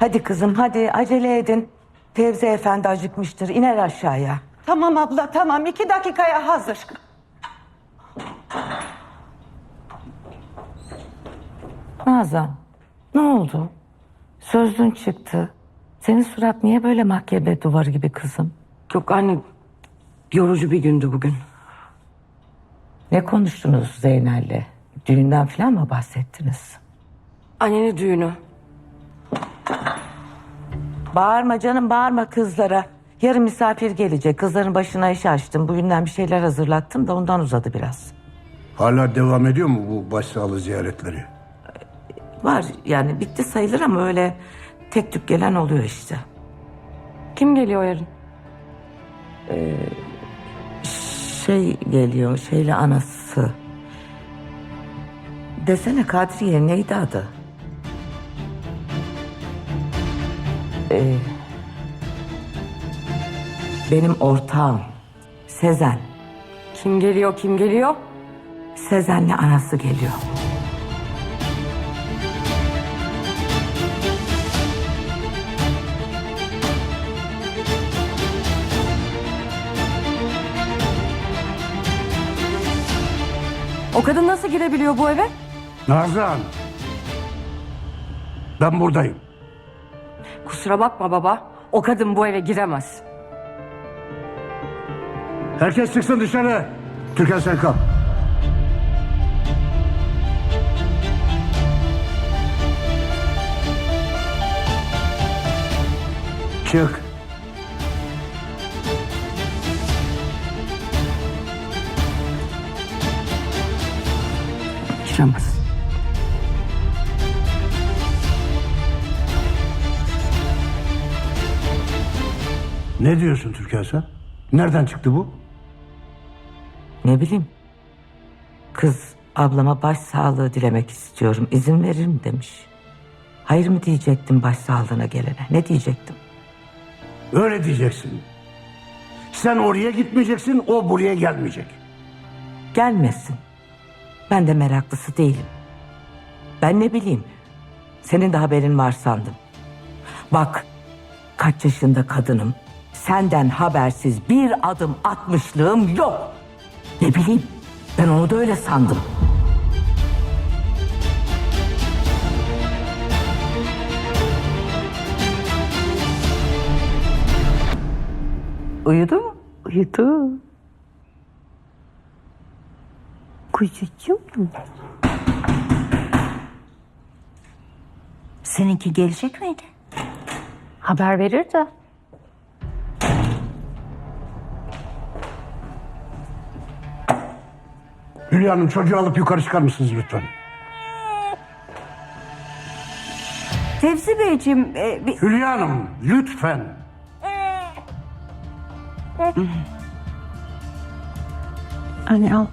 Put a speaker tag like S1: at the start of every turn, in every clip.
S1: Hadi kızım hadi acele edin. Fevzi Efendi acıkmıştır iner aşağıya.
S2: Tamam abla tamam iki dakikaya hazır.
S1: Nazan ne oldu? Sözlün çıktı. Senin surat niye böyle mahkeme duvarı gibi kızım?
S3: Yok anne yorucu bir gündü bugün.
S1: Ne konuştunuz Zeynel'le? Düğünden falan mı bahsettiniz?
S3: Annenin düğünü.
S1: Bağırma canım bağırma kızlara. Yarın misafir gelecek. Kızların başına iş açtım. Bugünden bir şeyler hazırlattım da ondan uzadı biraz.
S4: Hala devam ediyor mu bu başsağlığı ziyaretleri?
S1: Var yani bitti sayılır ama öyle tek tük gelen oluyor işte.
S3: Kim geliyor yarın?
S1: Şey geliyor şeyle anası. Desene Kadriye neydi adı? Ee, benim ortağım Sezen.
S3: Kim geliyor kim geliyor?
S1: Sezen'le anası geliyor.
S3: O kadın nasıl girebiliyor bu eve?
S4: Nazan. Ben buradayım.
S3: Kusura bakma baba. O kadın bu eve giremez.
S4: Herkes çıksın dışarı. Türkan sen kal. Çık.
S3: Giremez.
S4: Ne diyorsun Türkan sen? Nereden çıktı bu?
S1: Ne bileyim. Kız ablama başsağlığı dilemek istiyorum. İzin verir mi demiş. Hayır mı diyecektim başsağlığına gelene? Ne diyecektim?
S4: Öyle diyeceksin. Sen oraya gitmeyeceksin, o buraya gelmeyecek.
S1: Gelmesin. Ben de meraklısı değilim. Ben ne bileyim. Senin de haberin var sandım. Bak kaç yaşında kadınım. Senden habersiz bir adım atmışlığım yok. Ne bileyim ben onu da öyle sandım. Uyudu mu? Uyudu. Kuzucuğum.
S5: Seninki gelecek miydi?
S6: Haber verir de.
S4: Hülya Hanım çocuğu alıp yukarı çıkar mısınız lütfen?
S5: Tevzi Beyciğim, e, bir-
S4: Hülya Hanım lütfen.
S6: Anne al.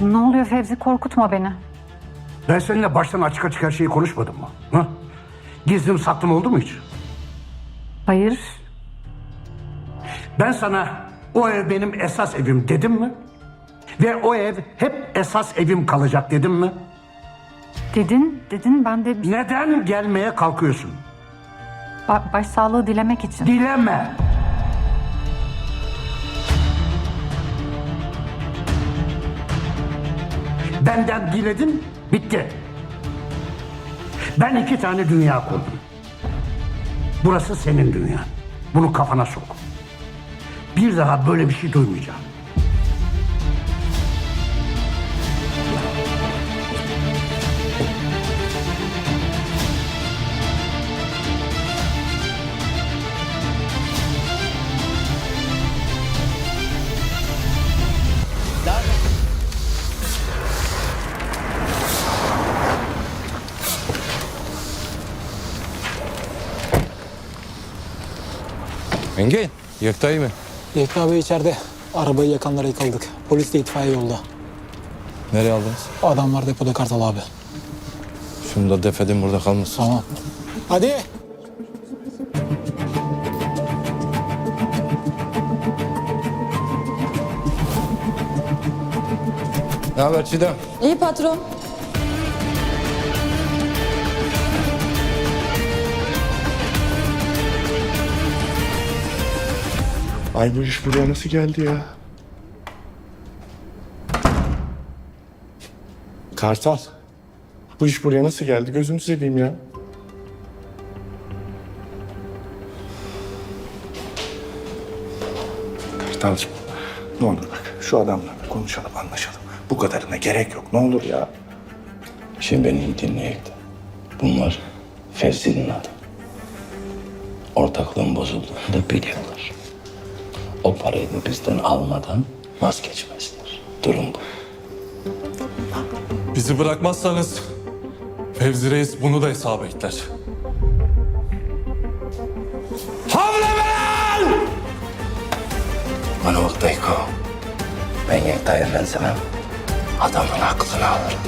S6: Ne oluyor Fevzi korkutma beni.
S4: Ben seninle baştan açık açık her şeyi konuşmadım mı? Ha? Gizlim saklım oldu mu hiç?
S6: Hayır.
S4: Ben sana o ev benim esas evim dedim mi? Ve o ev hep esas evim kalacak dedim mi?
S6: Dedin, dedin ben de
S4: Neden gelmeye kalkıyorsun?
S6: ba- başsağlığı dilemek için.
S4: Dileme. Benden diledin, bitti. Ben iki tane dünya kurdum. Burası senin dünyan. Bunu kafana sok. Bir daha böyle bir şey duymayacağım.
S7: Yekta'yı mı?
S8: Yekta Bey içeride. Arabayı yakanlara yıkıldık. Polis de itfaiye yolda.
S7: Nereye aldınız?
S8: Adamlar depoda Kartal abi.
S7: Şunu da defedin burada kalmasın.
S8: Tamam. Hadi.
S9: Ne haber Çiğdem?
S3: İyi patron.
S10: Ay bu iş buraya nasıl geldi ya? Kartal. Bu iş buraya nasıl geldi? Gözünü seveyim ya. Kartalcığım ne olur bak şu adamla bir konuşalım anlaşalım. Bu kadarına gerek yok ne olur ya.
S8: Şimdi beni iyi. Bunlar Fevzi'nin adı. Ortaklığın bozulduğunu da biliyorlar. O parayı bizden almadan vazgeçmezler. Durum bu.
S11: Bizi bırakmazsanız Fevzi Reis bunu da hesaba ekler.
S8: Bana bak Dayko. Ben Yekta'ya benzemem. Adamın aklını alırım.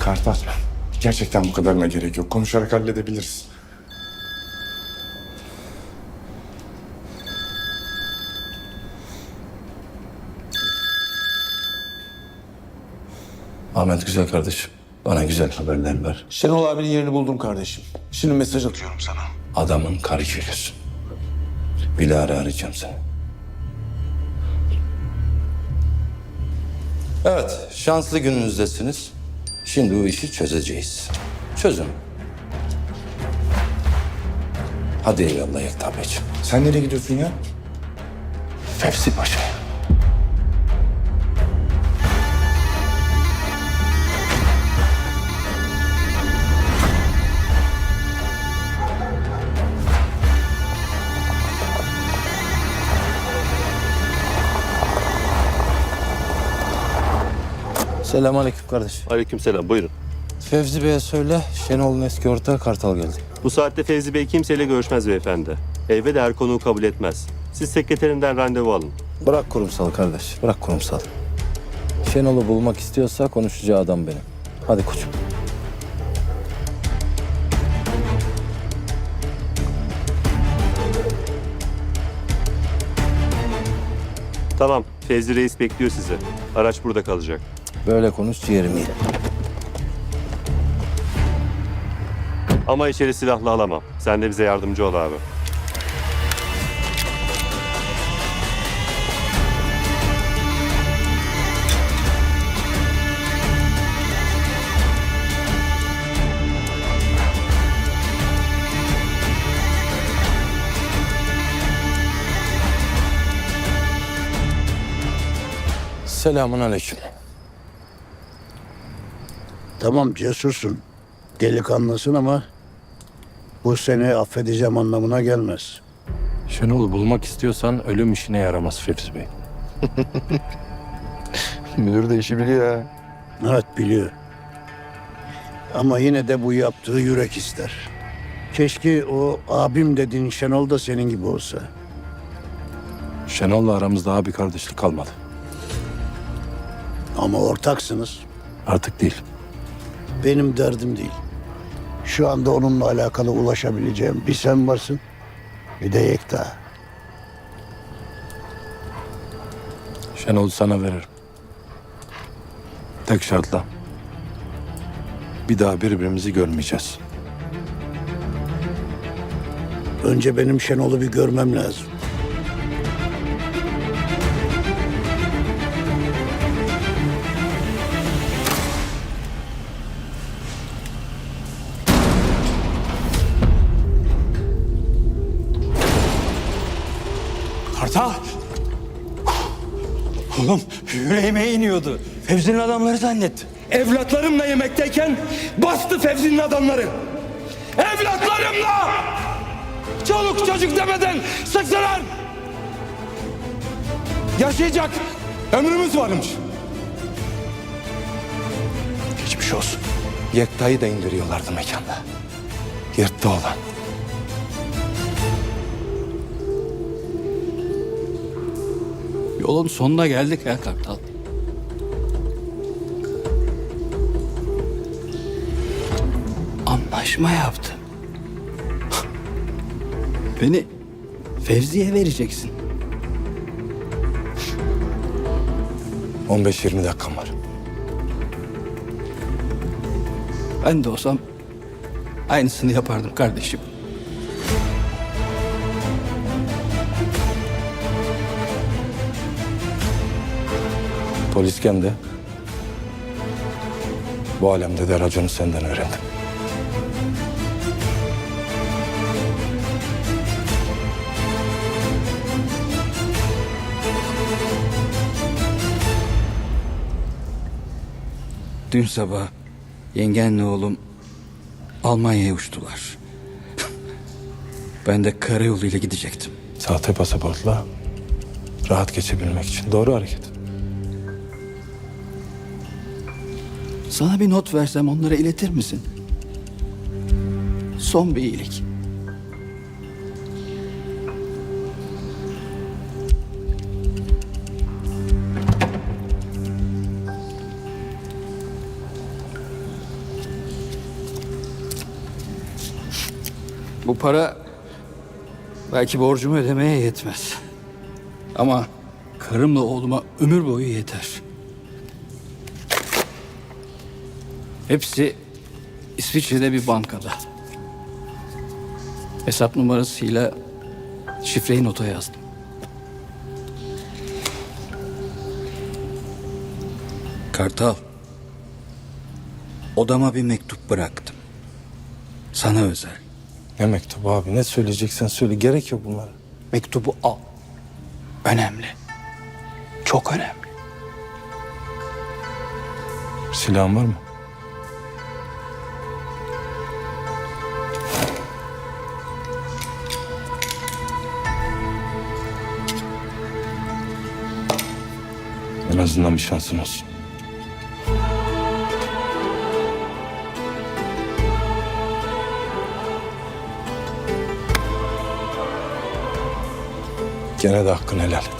S10: Kartal gerçekten bu kadarına gerek yok. Konuşarak halledebiliriz.
S8: Ahmet güzel kardeşim. Bana güzel haberler ver.
S12: Şenol abinin yerini buldum kardeşim. Şimdi mesaj atıyorum sana.
S8: Adamın karı köyüsün. Bilahare arayacağım seni. Evet, şanslı gününüzdesiniz. Şimdi bu işi çözeceğiz. Çözün. Hadi eyvallah Yekta Beyciğim.
S10: Sen nereye gidiyorsun ya?
S8: Fevzi Paşa'ya. Selamünaleyküm kardeş.
S13: Aleykümselam buyurun.
S8: Fevzi Bey'e söyle, Şenol'un eski ortağı Kartal geldi.
S13: Bu saatte Fevzi Bey kimseyle görüşmez beyefendi. Eve de her konuğu kabul etmez. Siz sekreterinden randevu alın.
S8: Bırak kurumsal kardeş, bırak kurumsal. Şenol'u bulmak istiyorsa konuşacağı adam benim. Hadi koçum.
S13: Tamam Fevzi Reis bekliyor sizi. Araç burada kalacak.
S8: Böyle konuş ciğerimi ye.
S13: Ama içeri silahlı alamam. Sen de bize yardımcı ol abi.
S8: Selamun aleyküm.
S4: Tamam cesursun. Delikanlısın ama bu seni affedeceğim anlamına gelmez.
S9: Şenol'u bulmak istiyorsan ölüm işine yaramaz Fevzi Bey.
S10: Müdür de işi biliyor ha.
S4: Evet biliyor. Ama yine de bu yaptığı yürek ister. Keşke o abim dediğin Şenol da senin gibi olsa.
S9: Şenol'la aramızda abi kardeşlik kalmadı.
S4: Ama ortaksınız.
S9: Artık değil.
S4: Benim derdim değil. Şu anda onunla alakalı ulaşabileceğim bir sen varsın, bir de Yekta.
S9: Şenol'u sana veririm. Tek şartla. Bir daha birbirimizi görmeyeceğiz.
S4: Önce benim Şenol'u bir görmem lazım.
S12: Fevzi'nin adamları zannettim. Evlatlarımla yemekteyken bastı Fevzi'nin adamları. Evlatlarımla! Çoluk çocuk demeden sıktılar. Yaşayacak ömrümüz varmış.
S10: Geçmiş olsun.
S8: Yekta'yı da indiriyorlardı mekanda. Yırttı olan.
S12: Yolun sonuna geldik ya Kartal. Anlaşma yaptı. Beni Fevzi'ye vereceksin.
S7: 15-20 dakikam var.
S14: Ben de olsam aynısını yapardım kardeşim.
S7: Polisken de bu alemde de raconu senden öğrendim.
S14: Dün sabah yengenle oğlum Almanya'ya uçtular. ben de karayoluyla gidecektim.
S7: Sahte pasaportla rahat geçebilmek için doğru hareket.
S14: Sana bir not versem onlara iletir misin? Son bir iyilik. Bu para belki borcumu ödemeye yetmez. Ama karımla oğluma ömür boyu yeter. Hepsi İsviçre'de bir bankada. Hesap numarasıyla şifreyi nota yazdım. Kartal. Odama bir mektup bıraktım. Sana özel.
S7: Ne mektubu abi ne söyleyeceksen söyle gerek yok bunlara.
S14: Mektubu al. Önemli. Çok önemli.
S7: Silahın var mı? En azından bir şansın olsun. Gene de hakkını helal et.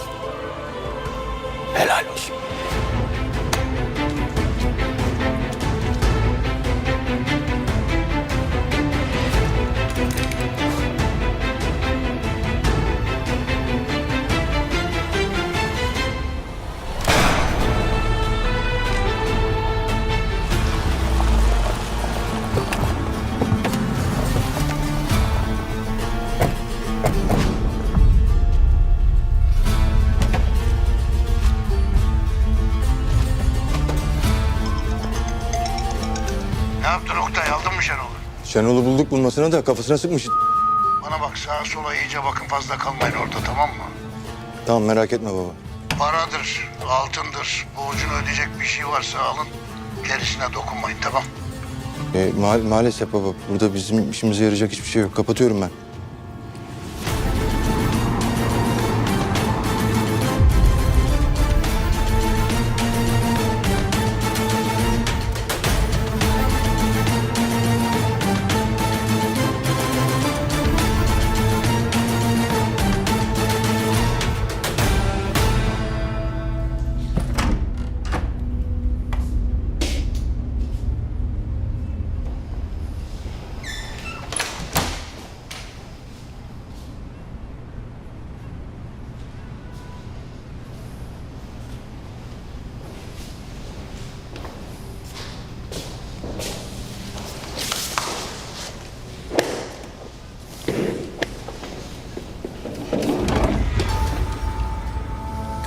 S4: Şenol'u?
S7: Bulduk bulmasına da kafasına sıkmış.
S4: Bana bak sağa sola iyice bakın fazla kalmayın orada tamam mı?
S7: Tamam merak etme baba.
S4: Paradır, altındır, borcunu ödeyecek bir şey varsa alın. Gerisine dokunmayın tamam.
S7: E, ma- maalesef baba burada bizim işimize yarayacak hiçbir şey yok. Kapatıyorum ben.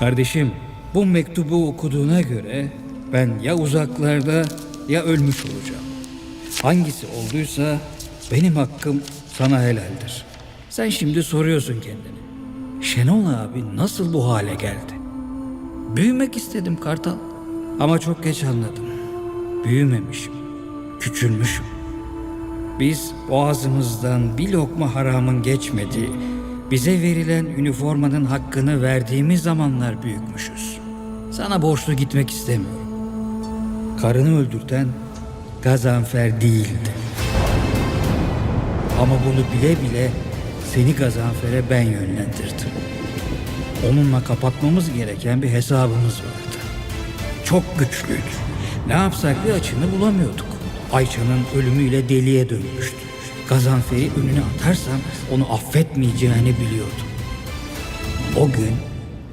S14: Kardeşim, bu mektubu okuduğuna göre ben ya uzaklarda ya ölmüş olacağım. Hangisi olduysa benim hakkım sana helaldir. Sen şimdi soruyorsun kendini. Şenol abi nasıl bu hale geldi? Büyümek istedim Kartal. Ama çok geç anladım. Büyümemişim. Küçülmüşüm. Biz boğazımızdan bir lokma haramın geçmediği, bize verilen üniformanın hakkını verdiğimiz zamanlar büyükmüşüz. Sana borçlu gitmek istemiyorum. Karını öldürten Gazanfer değildi. Ama bunu bile bile seni Gazanfer'e ben yönlendirdim. Onunla kapatmamız gereken bir hesabımız vardı. Çok güçlüydü. Ne yapsak bir açını bulamıyorduk. Ayça'nın ölümüyle deliye dönmüştü. Gazanfer'i önüne atarsam onu affetmeyeceğini biliyordum. O gün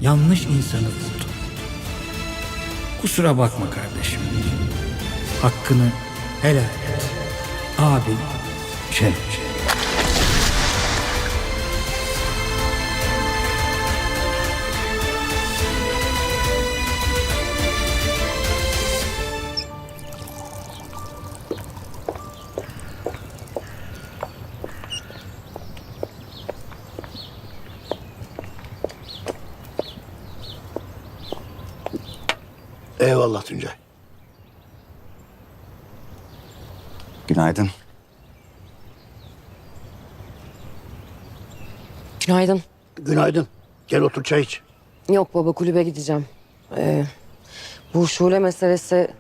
S14: yanlış insanı vurdu. Kusura bakma kardeşim. Hakkını helal et. Abin Şenol.
S4: Tuncay.
S7: Günaydın.
S3: Günaydın.
S4: Günaydın. Gel otur çay iç.
S3: Yok baba kulübe gideceğim. Ee, bu şule meselesi...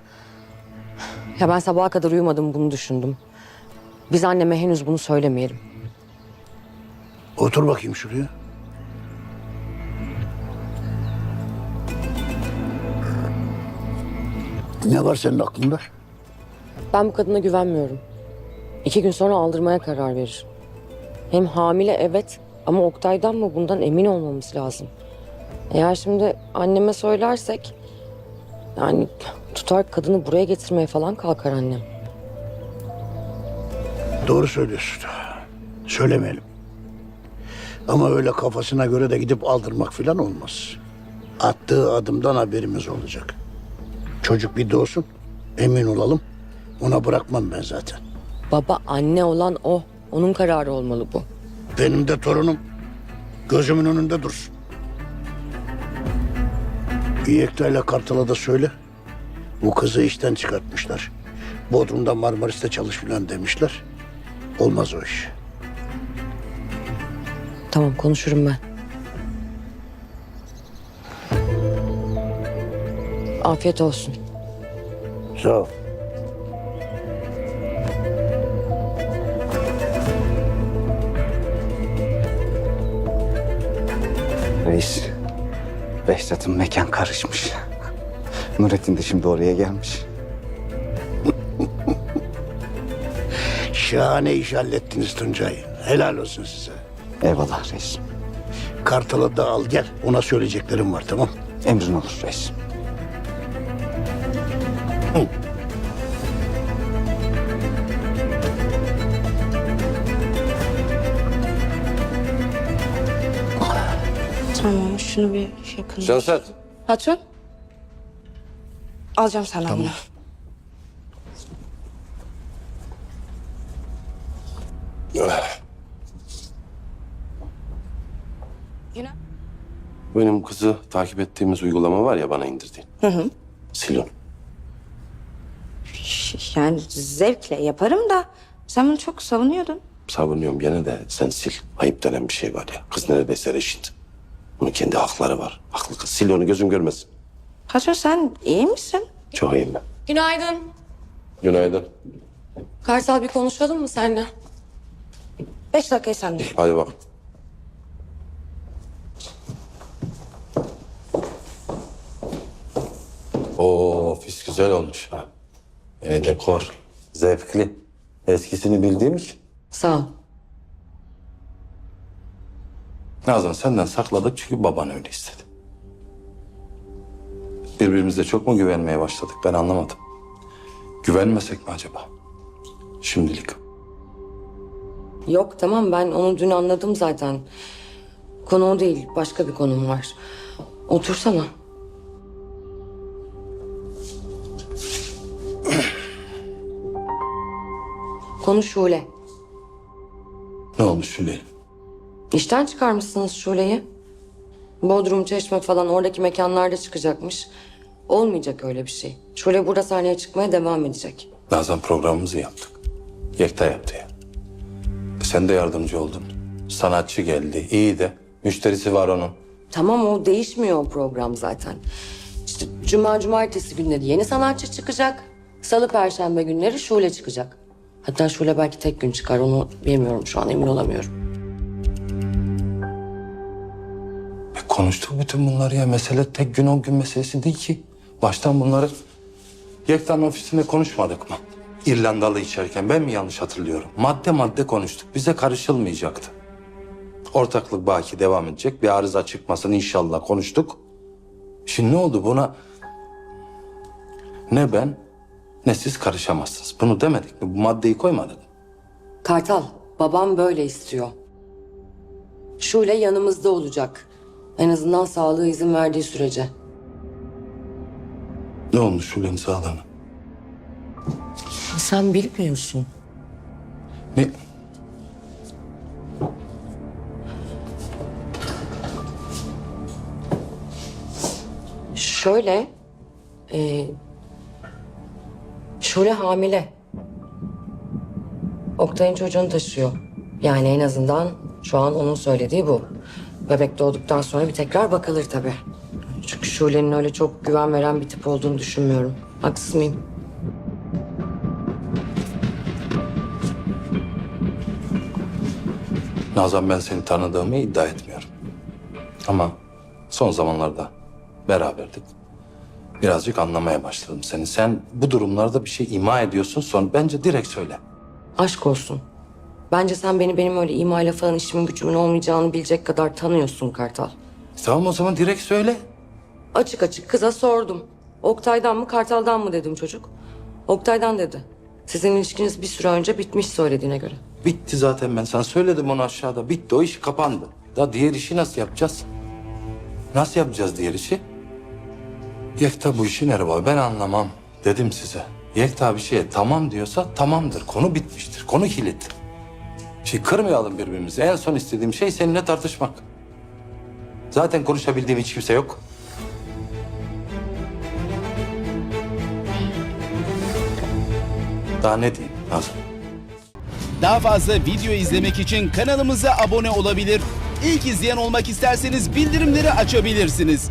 S3: Ya ben sabaha kadar uyumadım bunu düşündüm. Biz anneme henüz bunu söylemeyelim.
S4: Otur bakayım şuraya. Ne var senin aklında?
S3: Ben bu kadına güvenmiyorum. İki gün sonra aldırmaya karar verir. Hem hamile evet ama Oktay'dan mı bundan emin olmamız lazım. Eğer şimdi anneme söylersek... Yani tutar kadını buraya getirmeye falan kalkar annem.
S4: Doğru söylüyorsun. Söylemeyelim. Ama öyle kafasına göre de gidip aldırmak falan olmaz. Attığı adımdan haberimiz olacak. Çocuk bir doğsun, emin olalım. Ona bırakmam ben zaten.
S3: Baba anne olan o. Onun kararı olmalı bu.
S4: Benim de torunum gözümün önünde dursun. Yekta ile Kartal'a da söyle. Bu kızı işten çıkartmışlar. Bodrum'da Marmaris'te çalış filan demişler. Olmaz o iş.
S3: Tamam konuşurum ben. Afiyet olsun.
S4: Sağ ol.
S7: Reis. Behzat'ın mekan karışmış. Nurettin de şimdi oraya gelmiş.
S4: Şahane iş hallettiniz Tuncay. Helal olsun size.
S7: Eyvallah reis.
S4: Kartal'ı da al gel. Ona söyleyeceklerim var tamam.
S7: Emrin olur reis.
S15: Şunu bir yakın.
S8: Cansel.
S15: Patron. Alacağım senden bunu. Günah.
S8: Benim kızı takip ettiğimiz uygulama var ya bana indirdiğin.
S15: Hı hı.
S8: Sil onu.
S15: Yani zevkle yaparım da sen bunu çok savunuyordun.
S8: Savunuyorum gene de sen sil. Ayıp denen bir şey var ya. Kız neredeyse reşit. Bunun kendi hakları var. Haklı kız. Sil onu gözüm görmesin.
S15: Patron sen iyi misin?
S8: Çok iyiyim ben.
S3: Günaydın.
S8: Günaydın.
S3: Kartal bir konuşalım mı seninle?
S15: Beş dakikayı sen düşün.
S8: Hadi bak. Oo, ofis güzel olmuş ha. E, dekor. Zevkli. Eskisini bildiğim için.
S3: Sağ ol.
S8: Nazan senden sakladık çünkü baban öyle istedi. Birbirimize çok mu güvenmeye başladık ben anlamadım. Güvenmesek mi acaba? Şimdilik.
S3: Yok tamam ben onu dün anladım zaten. Konu o değil başka bir konum var. Otursana. Konu Şule.
S8: Ne olmuş Şule?
S3: İşten çıkarmışsınız Şule'yi. Bodrum, Çeşme falan oradaki mekanlarda çıkacakmış. Olmayacak öyle bir şey. Şule burada sahneye çıkmaya devam edecek.
S8: Nazan programımızı yaptık. Yekta yaptı ya. Sen de yardımcı oldun. Sanatçı geldi. iyi de. Müşterisi var onun.
S3: Tamam o değişmiyor o program zaten. İşte cuma cumartesi günleri yeni sanatçı çıkacak. Salı perşembe günleri Şule çıkacak. Hatta Şule belki tek gün çıkar onu bilmiyorum şu an emin olamıyorum.
S8: Konuştuk bütün bunları ya. Mesele tek gün on gün meselesi değil ki. Baştan bunları Yekta'nın ofisinde konuşmadık mı? İrlandalı içerken ben mi yanlış hatırlıyorum? Madde madde konuştuk. Bize karışılmayacaktı. Ortaklık baki devam edecek. Bir arıza çıkmasın inşallah konuştuk. Şimdi ne oldu buna? Ne ben ne siz karışamazsınız. Bunu demedik mi? Bu maddeyi koymadık mı?
S3: Kartal, babam böyle istiyor. Şule yanımızda olacak. En azından sağlığı izin verdiği sürece.
S8: Ne olmuş Şule'nin sağlığına?
S3: Sen bilmiyorsun.
S8: Ne?
S3: Şöyle, e, Şule hamile. Oktay'ın çocuğunu taşıyor. Yani en azından şu an onun söylediği bu. Bebek doğduktan sonra bir tekrar bakılır tabii. Çünkü Şule'nin öyle çok güven veren bir tip olduğunu düşünmüyorum. Haksız mıyım?
S8: Nazan ben seni tanıdığımı iddia etmiyorum. Ama son zamanlarda beraberdik. Birazcık anlamaya başladım seni. Sen bu durumlarda bir şey ima ediyorsun sonra bence direkt söyle.
S3: Aşk olsun. Bence sen beni benim öyle imayla falan işimin gücümün olmayacağını bilecek kadar tanıyorsun Kartal.
S8: Tamam o zaman direkt söyle.
S3: Açık açık kıza sordum. Oktay'dan mı Kartal'dan mı dedim çocuk. Oktay'dan dedi. Sizin ilişkiniz bir süre önce bitmiş söylediğine göre.
S8: Bitti zaten ben sana söyledim onu aşağıda. Bitti o iş kapandı. Daha diğer işi nasıl yapacağız? Nasıl yapacağız diğer işi? Yekta bu işin erbabı ben anlamam dedim size. Yekta bir şeye tamam diyorsa tamamdır. Konu bitmiştir. Konu kilit. Şey kırmayalım birbirimizi. En son istediğim şey seninle tartışmak. Zaten konuşabildiğim hiç kimse yok. Daha ne diyeyim Nazım?
S16: Daha fazla video izlemek için kanalımıza abone olabilir. İlk izleyen olmak isterseniz bildirimleri açabilirsiniz.